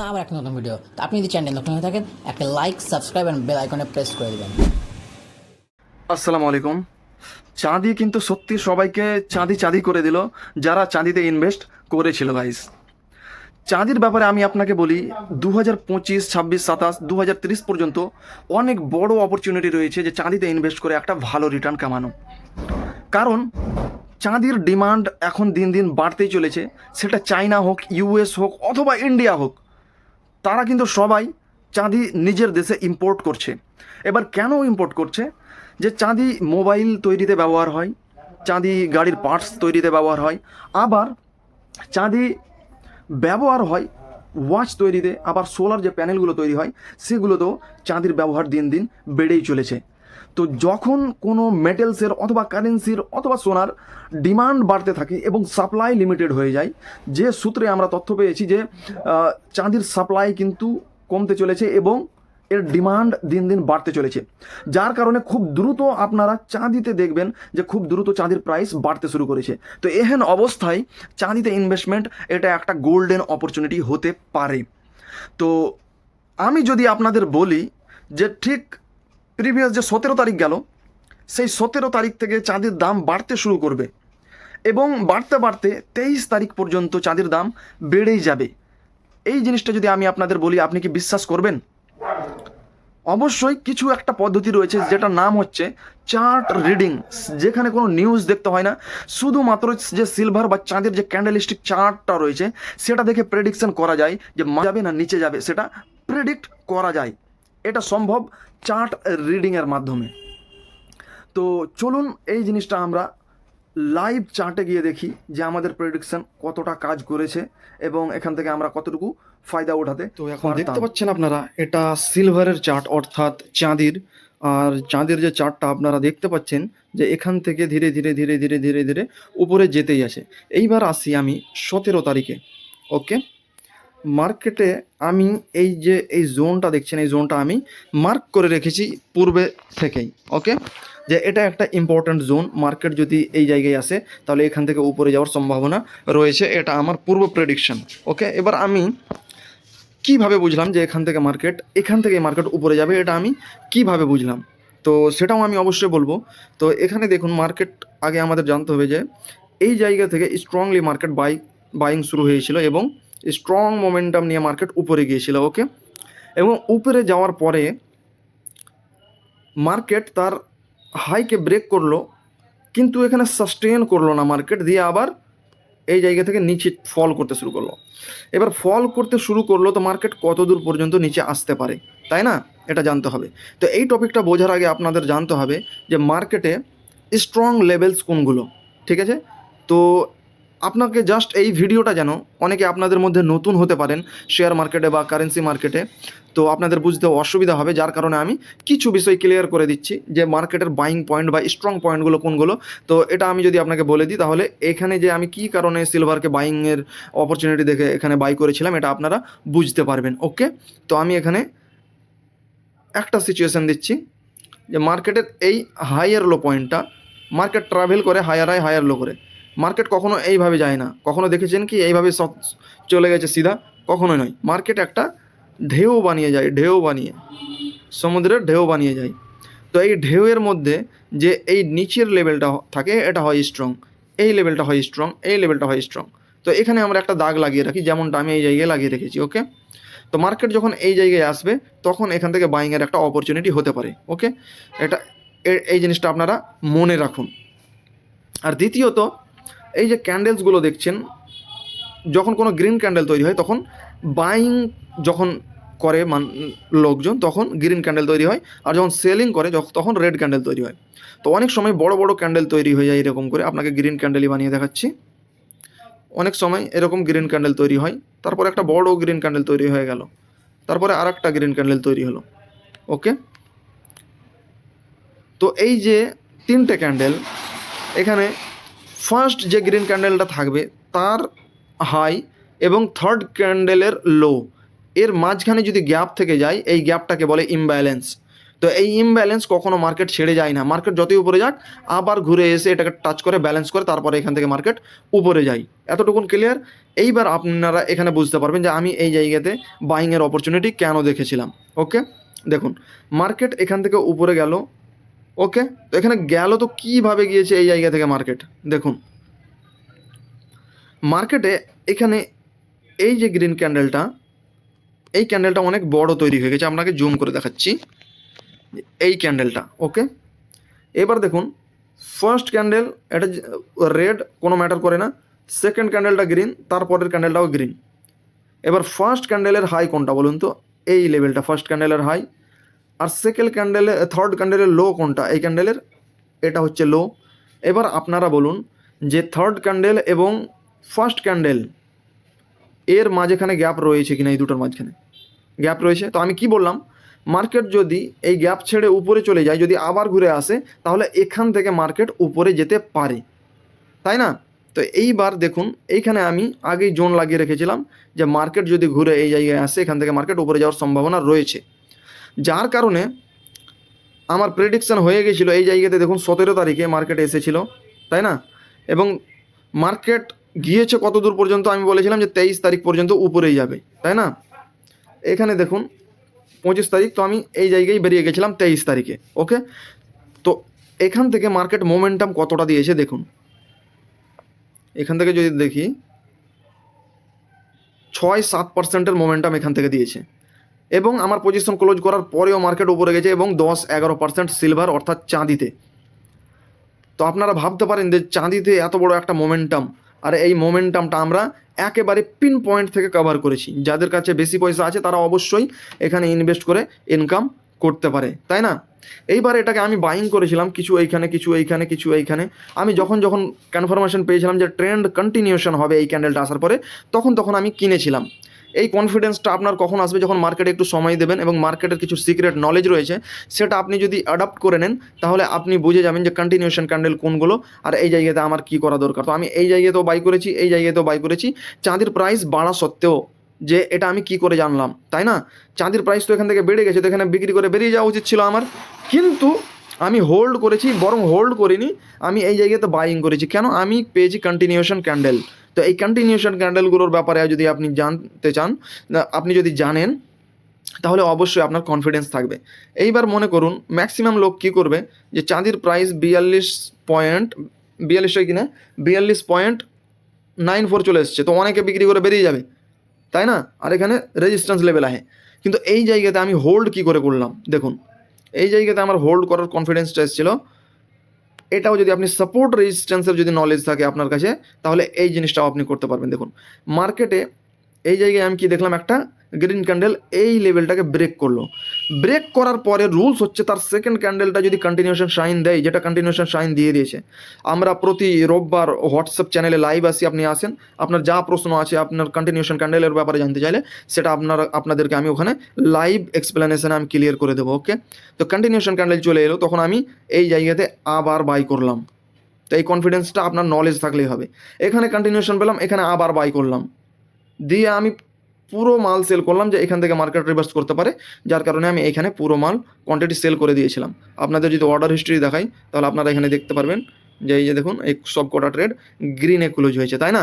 জন্য আবার একটা নতুন ভিডিও তো আপনি যদি চ্যানেল নতুন হয়ে থাকেন, একটা লাইক সাবস্ক্রাইব অ্যান্ড বেল আইকনে প্রেস করে দেবেন। আসসালামু আলাইকুম। চাঁদি কিন্তু সত্যি সবাইকে চাঁদি চাঁদি করে দিল, যারা চাঁদিতে ইনভেস্ট করেছিল গাইস চাঁদির ব্যাপারে আমি আপনাকে বলি দু হাজার পঁচিশ, ছাব্বিশ, সাতাশ দু হাজার তিরিশ পর্যন্ত অনেক বড় অপরচুনিটি রয়েছে যে চাঁদিতে ইনভেস্ট করে একটা ভালো রিটার্ন কামানো। কারণ চাঁদির ডিমান্ড এখন দিন দিন বাড়তেই চলেছে। সেটা চায়না হোক ইউএস হোক, অথবা ইন্ডিয়া হোক। তারা কিন্তু সবাই চাঁদি নিজের দেশে ইম্পোর্ট করছে। এবার কেন ইম্পোর্ট করছে? যে চাঁদি মোবাইল তৈরিতে ব্যবহার হয়, চাঁদি গাড়ির পার্টস তৈরিতে ব্যবহার হয়, আবার চাঁদি ব্যবহার হয় ওয়াচ তৈরিতে, আবার সোলার যে প্যানেলগুলো তৈরি হয়, সেগুলোতেও চাঁদির ব্যবহার দিন দিন বেড়েই চলেছে। তো যখন কোনো মেটেলসের অথবা কারেন্সির অথবা সোনার ডিমান্ড বাড়তে থাকে এবং সাপ্লাই লিমিটেড হয়ে যায়, যে সূত্রে আমরা তথ্য পেয়েছি যে চাঁদির সাপ্লাই কিন্তু কমতে চলেছে এবং এর ডিমান্ড দিন দিন বাড়তে চলেছে। যার কারণে খুব দ্রুত আপনারা চাঁদিতে দেখবেন যে খুব দ্রুত চাঁদির প্রাইস বাড়তে শুরু করেছে। তো এহেন অবস্থায় চাঁদিতে ইনভেস্টমেন্ট এটা একটা গোল্ডেন অপরচুনিটি হতে পারে। তো আমি যদি আপনাদের বলি যে ঠিক প্রিভিয়াস যে সতেরো তারিখ গেল, সেই সতেরো তারিখ থেকে চাঁদের দাম বাড়তে শুরু করবে এবং বাড়তে বাড়তে তেইশ তারিখ পর্যন্ত চাঁদের দাম বেড়েই যাবে। এই জিনিসটা যদি আমি আপনাদের বলি, আপনি কি বিশ্বাস করবেন? অবশ্যই কিছু একটা পদ্ধতি রয়েছে যেটার নাম হচ্ছে চার্ট রিডিং। যেখানে কোনো নিউজ দেখতে হয় না, শুধুমাত্র যে সিলভার বা চাঁদের যে ক্যান্ডেলিস্টিক চার্টটা রয়েছে, সেটা দেখে প্রেডিকশন করা যায় যে যাবে না নিচে যাবে, সেটা প্রেডিক্ট করা যায়। এটা সম্ভব চার্ট রিডিংয়ের মাধ্যমে। তো চলুন এই জিনিসটা আমরা লাইভ চার্টে গিয়ে দেখি যে আমাদের প্রেডিকশন কতটা কাজ করেছে এবং এখান থেকে আমরা কতটুকু ফায়দা ওঠাতে তো এখন দেখতে পাচ্ছেন আপনারা এটা সিলভারের চার্ট অর্থাৎ চাঁদির। আর চাঁদের যে চার্টটা আপনারা দেখতে পাচ্ছেন যে এখান থেকে ধীরে ধীরে ধীরে ধীরে ধীরে ধীরে উপরে যেতেই আছে। এইবার আসি আমি সতেরো তারিখে ওকে? মার্কেটে আমি এই যে, এই জোনটা দেখছেন, এই জোনটা আমি মার্ক করে রেখেছি পূর্বে থেকেই, ওকে? যে এটা একটা ইম্পর্ট্যান্ট জোন মার্কেট যদি এই জায়গায় আসে, তাহলে এখান থেকে উপরে যাওয়ার সম্ভাবনা রয়েছে, এটা আমার পূর্ব প্রেডিকশন ওকে? এবার আমি কীভাবে বুঝলাম যে এখান থেকে মার্কেট এখান থেকে মার্কেট উপরে যাবে, এটা আমি কীভাবে বুঝলাম? তো সেটাও আমি অবশ্যই বলব। তো এখানে দেখুন মার্কেট আগে আমাদের জানতে হবে যে, এই জায়গা থেকে স্ট্রংলি মার্কেট বাই বাইং শুরু হয়েছিল এবং স্ট্রং মোমেন্টাম নিয়ে মার্কেট উপরে গিয়েছিল ওকে এবং উপরে যাওয়ার পরে মার্কেট তার হাইকে ব্রেক করল, কিন্তু এখানে সাস্টেন করল না মার্কেট দিয়ে আবার এই জায়গা থেকে নিচে ফল করতে শুরু করল। এবার ফল করতে শুরু করল তো মার্কেট কত দূর পর্যন্ত নিচে আসতে পারে, তাই না? এটা জানতে হবে। তো এই টপিকটা বোঝার আগে আপনাদের জানতে হবে যে মার্কেটে স্ট্রং লেভেলস কোনগুলো, ঠিক আছে? তো আপনাকে জাস্ট এই ভিডিওটা যেন অনেকে আপনাদের মধ্যে নতুন হতে পারেন শেয়ার মার্কেটে বা কারেন্সি মার্কেটে তো আপনাদের বুঝতে অসুবিধা হবে, যার কারণে আমি কিছু বিষয় ক্লিয়ার করে দিচ্ছি যে মার্কেটের বাইং পয়েন্ট বা স্ট্রং পয়েন্টগুলো কোনগুলো। তো এটা আমি যদি আপনাকে বলে দিই, তাহলে এখানে যে আমি কি কারণে সিলভারকে বাইংয়ের অপরচুনিটি দেখে এখানে বাই করেছিলাম, এটা আপনারা বুঝতে পারবেন ওকে তো আমি এখানে একটা সিচুয়েশান দিচ্ছি, যে মার্কেটের এই হাইয়ার লো পয়েন্টটা মার্কেট ট্রাভেল করে হায়ার হাই হায়ার লো করে। মার্কেট কখনো এইভাবে যায় না। কখনো দেখেছেন কি এইভাবে সব চলে গেছে সিধা? কখনোই নয়। মার্কেট একটা ঢেউ বানিয়ে যায়, ঢেউ বানিয়ে। সমুদ্রের ঢেউ বানিয়ে যায়। তো এই ঢেউয়ের মধ্যে যে এই নিচের লেভেলটা থাকে, এটা হয় স্ট্রং এই লেভেলটা হয় স্ট্রং এই লেভেলটা হয় স্ট্রং তো এখানে আমরা একটা দাগ লাগিয়ে রাখি, যেমনটা আমি এই জায়গায় লাগিয়ে রেখেছি ওকে তো মার্কেট যখন এই জায়গায় আসবে, তখন এখান থেকে বাইংয়ের একটা অপরচুনিটি হতে পারে ওকে এটা এই জিনিসটা আপনারা মনে রাখুন। আর দ্বিতীয়ত এই যে ক্যান্ডেলসগুলো দেখছেন, যখন কোনো গ্রিন ক্যান্ডেল তৈরি হয়, তখন বাইং যখন করে মান, লোকজন, তখন গ্রিন ক্যান্ডেল তৈরি হয়, আর যখন সেলিং করে তখন রেড ক্যান্ডেল তৈরি হয়। তো অনেক সময় বড় বড় ক্যান্ডেল তৈরি হয়ে যায় এরকম করে, আপনাকে গ্রিন ক্যান্ডেলই বানিয়ে দেখাচ্ছি। অনেক সময় এরকম গ্রিন ক্যান্ডেল তৈরি হয়, তারপর একটা বড় গ্রিন ক্যান্ডেল তৈরি হয়ে গেল, তারপরে আর একটা গ্রিন ক্যান্ডেল তৈরি হলো ওকে তো এই যে তিনটে ক্যান্ডেল এখানে ফার্স্ট যে গ্রিন ক্যান্ডেলটা থাকবে, তার হাই এবং থার্ড ক্যান্ডেলের লো, এর মাঝখানে যদি গ্যাপ থেকে যায়, এই গ্যাপটাকে বলে ইমব্যালেন্স। তো এই ইমব্যালেন্স কখনো মার্কেট ছেড়ে যায় না। মার্কেট যতই উপরে যাক, আবার ঘুরে এসে এটাকে টাচ করে ব্যালেন্স করে তারপরে এখান থেকে মার্কেট উপরে যায়। এতটুকুন ক্লিয়ার? এইবার আপনারা এখানে বুঝতে পারবেন যে আমি এই জায়গাতে বাইংয়ের অপরচুনিটি কেন দেখেছিলাম। ওকে? দেখুন, মার্কেট এখান থেকে উপরে গেল ওকে তো এখানে গেল তো কীভাবে গিয়েছে এই জায়গা থেকে মার্কেট দেখুন। মার্কেটে এখানে এই যে গ্রিন ক্যান্ডেলটা এই ক্যান্ডেলটা অনেক বড় তৈরি হয়ে গেছে। আপনাকে জুম করে দেখাচ্ছি। এই ক্যান্ডেলটা ওকে এবার দেখুন ফার্স্ট ক্যান্ডেল এটা রেড কোনো ম্যাটার করে না। সেকেন্ড ক্যান্ডেলটা গ্রিন তারপরের ক্যান্ডেলটাও গ্রিন এবার ফার্স্ট ক্যান্ডেলের হাই কোনটা বলুন তো? এই লেভেলটা ফার্স্ট ক্যান্ডেলের হাই আর সেকেন্ড ক্যান্ডেলে থার্ড ক্যান্ডেলের লো কোনটা? এই ক্যান্ডেলের এটা হচ্ছে লো এবার আপনারা বলুন যে থার্ড ক্যান্ডেল এবং ফার্স্ট ক্যান্ডেল এর মাঝখানে গ্যাপ রয়েছে কিনা, এই দুটোর মাঝখানে? গ্যাপ রয়েছে? তো আমি কি বললাম? মার্কেট যদি এই গ্যাপ ছেড়ে উপরে চলে যায়, যদি আবার ঘুরে আসে, তাহলে এখান থেকে মার্কেট উপরে যেতে পারে। তাই না? তো এইবার দেখুন, এইখানে আমি আগেই জোন লাগিয়ে রেখেছিলাম যে মার্কেট যদি ঘুরে এই জায়গায় আসে, এখান থেকে মার্কেট উপরে যাওয়ার সম্ভাবনা রয়েছে। যার কারণে আমার প্রেডিকশন হয়ে গেছিল এই জায়গাতে দেখুন সতেরো তারিখে মার্কেট এসেছিল, তাই না? এবং মার্কেট গিয়েছে কত দূর পর্যন্ত? আমি বলেছিলাম যে তেইশ তারিখ পর্যন্ত উপরেই যাবে, তাই না? এখানে দেখুন, পঁচিশ তারিখ তো আমি এই জায়গায় বেরিয়ে গেছিলাম তেইশ তারিখে ওকে তো এখান থেকে মার্কেট মোমেন্টাম কতটা দিয়েছে দেখুন। এখান থেকে যদি দেখি, ছয় সাত পার্সেন্টের মোমেন্টাম এখান থেকে দিয়েছে। এবং আমার পজিশন ক্লোজ করার পরেও মার্কেট উপরে গেছে এবং দশ এগারো পার্সেন্ট সিলভার অর্থাৎ চাঁদিতে। তো আপনারা ভাবতে পারেন যে চাঁদিতে এত বড় একটা মোমেন্টাম আর এই মোমেন্টামটা আমরা একেবারে পিন পয়েন্ট থেকে কভার করেছি। যাদের কাছে বেশি পয়সা আছে, তারা অবশ্যই এখানে ইনভেস্ট করে ইনকাম করতে পারে। তাই না? এইবার এটাকে আমি বাইং করেছিলাম, কিছু এইখানে কিছু এইখানে কিছু এইখানে। আমি যখন যখন কনফার্মেশন পেয়েছিলাম যে ট্রেন্ড কন্টিনিউশন হবে এই ক্যান্ডেলটা আসার পরে, তখন তখন আমি কিনেছিলাম। এই কনফিডেন্সটা আপনার কখন আসবে যখন মার্কেটে একটু সময় দেবেন এবং মার্কেটের কিছু সিক্রেট নলেজ রয়েছে, সেটা আপনি যদি অ্যাডাপ্ট করে নেন, তাহলে আপনি বুঝে যাবেন যে কন্টিনিউশন ক্যান্ডেল কোনগুলো আর এই জায়গাতে আমার কি করা দরকার। তো আমি এই জায়গাতেও বাই করেছি, এই জায়গাতেও বাই করেছি। চাঁদির প্রাইস বাড়া সত্ত্বেও যে এটা আমি কি করে জানলাম, তাই না? চাঁদির প্রাইস তো এখান থেকে বেড়ে গেছে, তো এখানে বিক্রি করে বেরিয়ে যাওয়া উচিত ছিল আমার। কিন্তু আমি হোল্ড করেছি, বরং হোল্ড করিনি, আমি এই জায়গাতে বাইং করেছি। কেন? আমি পেয়েছি কন্টিনিউশন ক্যান্ডেল তো এই কন্টিনিউশন ক্যান্ডেলগুলোর ব্যাপারে যদি আপনি জানতে চান আপনি যদি জানেন, তাহলে অবশ্যই আপনার কনফিডেন্স থাকবে। এইবার মনে করুন ম্যাক্সিমাম লোক কী করবে? যে চাঁদির প্রাইস বিয়াল্লিশ পয়েন্ট বিয়াল্লিশ হয় কিনা? বিয়াল্লিশ পয়েন্ট নাইন ফোর চলে এসছে। তো অনেকে বিক্রি করে বেরিয়ে যাবে। তাই না? আর এখানে রেজিস্ট্যান্স লেভেল আহে কিন্তু এই জায়গাতে আমি হোল্ড কি করে করলাম? দেখুন, এই জায়গাতে আমার হোল্ড করার কনফিডেন্সটা এসেছিল এটাও যদি আপনি সাপোর্ট রেজিস্ট্যান্সের যদি নলেজ থাকে আপনার কাছে, তাহলে এই জিনিসটাও আপনি করতে পারবেন। দেখুন মার্কেটে এই জায়গায় আমি কি দেখলাম একটা গ্রিন ক্যান্ডেল এই লেভেলটাকে ব্রেক করল। ব্রেক করার পরে রুলস হচ্ছে তার সেকেন্ড ক্যান্ডেলটা যদি কন্টিনিউশন শাইন দেয়, যেটা কন্টিনিউশন শাইন দিয়ে দিয়েছে। আমরা প্রতি রোববার হোয়াটসঅ্যাপ চ্যানেলে লাইভ আসি আপনি আসেন আপনার যা প্রশ্ন আছে, আপনার কন্টিনিউশন ক্যান্ডেলের ব্যাপারে জানতে চাইলে সেটা আপনার, আপনাদেরকে আমি ওখানে লাইভ এক্সপ্লেনেশানে আমি ক্লিয়ার করে দেবো ওকে তো কন্টিনিউশন ক্যান্ডেল চলে এলো, তখন আমি এই জায়গাতে আবার বাই করলাম। তো এই কনফিডেন্সটা আপনার নলেজ থাকলেই হবে। এখানে কন্টিনিউশন পেলাম, এখানে আবার বাই করলাম। দিয়ে আমি পুরো মাল সেল করলাম যে এখান থেকে মার্কেট রিভার্স করতে পারে। যার কারণে আমি এখানে পুরো মাল কোয়ান্টিটি সেল করে দিয়েছিলাম। আপনাদের যদি অর্ডার হিস্ট্রি দেখাই, তাহলে আপনারা এখানে দেখতে পারবেন যে এই যে দেখুন, এই সব কটা ট্রেড গ্রিনে ক্লোজ হয়েছে, তাই না?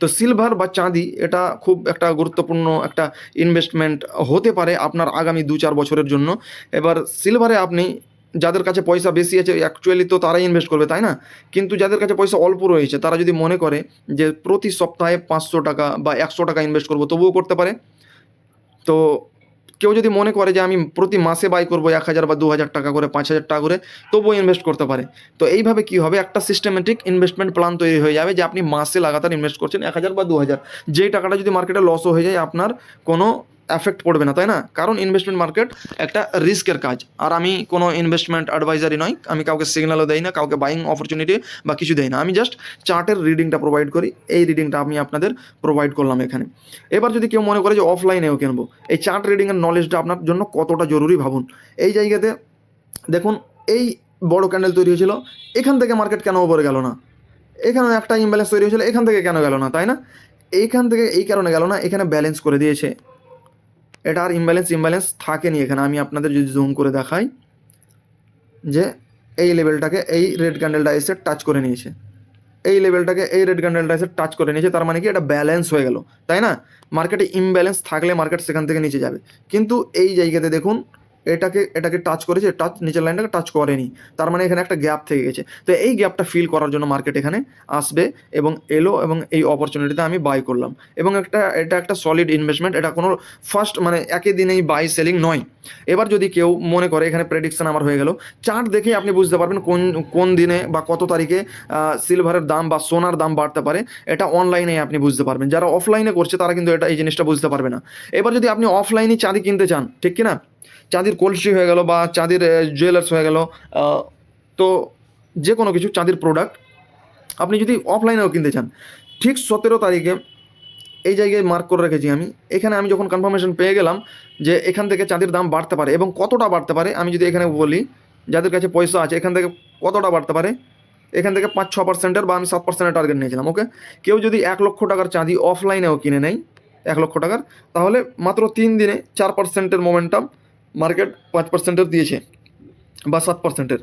তো সিলভার বা চাঁদি, এটা খুব একটা গুরুত্বপূর্ণ একটা ইনভেস্টমেন্ট হতে পারে আপনার আগামী দু চার বছরের জন্য। এবার সিলভারে আপনি যাদের কাছে পয়সা বেশি আছে অ্যাকচুয়ালি তো তারাই ইনভেস্ট করবে, তাই না? কিন্তু যাদের কাছে পয়সা অল্প রয়েছে, তারা যদি মনে করে যে প্রতি সপ্তাহে পাঁচশো টাকা বা একশো টাকা ইনভেস্ট করব, তবুও করতে পারে। তো কেউ যদি মনে করে যে আমি প্রতি মাসে বাই করব এক হাজার বা দু হাজার টাকা করে, পাঁচ হাজার টাকা করে, তবুও ইনভেস্ট করতে পারে। তো এইভাবে কি হবে? একটা সিস্টেমেটিক ইনভেস্টমেন্ট প্ল্যান তৈরি হয়ে যাবে যে আপনি মাসে লাগাতার ইনভেস্ট করছেন এক হাজার বা দু হাজার। যেই টাকাটা যদি মার্কেটে লসও হয়ে যায়, আপনার কোনো এফেক্ট পড়বে না, তাই না? কারণ ইনভেস্টমেন্ট মার্কেট একটা রিস্কের কাজ। আর আমি কোনো ইনভেস্টমেন্ট অ্যাডভাইজারি নয় আমি কাউকে সিগন্যালও দেই না, কাউকে বাইং অপরচুনিটি বা কিছু দেই না। আমি জাস্ট চার্টের রিডিংটা প্রোভাইড করি, এই রিডিংটা আমি আপনাদের প্রোভাইড করলাম এখানে। এবার যদি কেউ মনে করে যে অফলাইনেও কিনবো, এই চার্ট রিডিংয়ের নলেজটা আপনার জন্য কতটা জরুরি ভাবুন। এই জায়গাতে দেখুন, এই বড় ক্যান্ডেল তৈরি হয়েছিল, এখান থেকে মার্কেট কেন উপরে গেল না? এখানে একটা ইমব্যালেন্স তৈরি হয়েছিল, এখান থেকে কেন গেল না, তাই না? এইখান থেকে এই কারণে গেল না, এখানে ব্যালেন্স করে দিয়েছে। এটা আর ইমব্যালেন্স ইমব্যালেন্স থাকেনি এখানে। আমি আপনাদের যদি জুম করে দেখাই, যে এই লেভেলটাকে এই রেড ক্যান্ডেলটা এসে টাচ করে নিয়েছে। এই লেভেলটাকে এই রেড ক্যান্ডেলটা এসে টাচ করে নিয়েছে, তার মানে কি এটা ব্যালেন্স হয়ে গেল, তাই না? মার্কেটে ইমব্যালেন্স থাকলে মার্কেট সেখান থেকে নিচে যাবে। কিন্তু এই জায়গাতে দেখুন এটাকে এটাকে টাচ করেছে টাচ নিচের লাইনটাকে টাচ করেনি। তার মানে এখানে একটা গ্যাপ থেকে গেছে। তো এই গ্যাপটা ফিল করার জন্য মার্কেট এখানে আসবে এবং এলো এবং এই অপরচুনিটিতে আমি বাই করলাম। এবং একটা, এটা একটা সলিড ইনভেস্টমেন্ট এটা কোনো ফার্স্ট মানে একই দিনেই বাই সেলিং নয়। এবার যদি কেউ মনে করে, এখানে প্রেডিকশান আমার হয়ে গেল চার্ট দেখেই আপনি বুঝতে পারবেন কোন কোন দিনে বা কত তারিখে সিলভারের দাম বা সোনার দাম বাড়তে পারে। এটা অনলাইনে আপনি বুঝতে পারবেন। যারা অফলাইনে করছে, তারা কিন্তু এটা, এই জিনিসটা বুঝতে পারবে না। এবার যদি আপনি অফলাইনে চাঁদি কিনতে চান, ঠিক কি না চাঁদির কলসি হয়ে গেল বা চাঁদির জুয়েলার্স হয়ে গেল তো যে কোনো কিছু চাঁদির প্রোডাক্ট আপনি যদি অফলাইনেও কিনতে চান, ঠিক সতেরো তারিখে এই জায়গায় মার্ক করে রেখেছি আমি। এখানে আমি যখন কনফার্মেশন পেয়ে গেলাম যে এখান থেকে চাঁদির দাম বাড়তে পারে এবং কতটা বাড়তে পারে, আমি যদি এখানে বলি, যাদের কাছে পয়সা আছে, এখান থেকে কতটা বাড়তে পারে, এখান থেকে পাঁচ ছ পার্সেন্টের বা আমি সাত পার্সেন্টের টার্গেট নিয়েছিলাম ওকে কেউ যদি এক লক্ষ টাকার চাঁদি অফলাইনেও কিনে নেয়, এক লক্ষ টাকার, তাহলে মাত্র তিন দিনে চার পার্সেন্টের মোমেন্টাম মার্কেট পাঁচ পার্সেন্টের দিয়েছে বা সাত পার্সেন্টের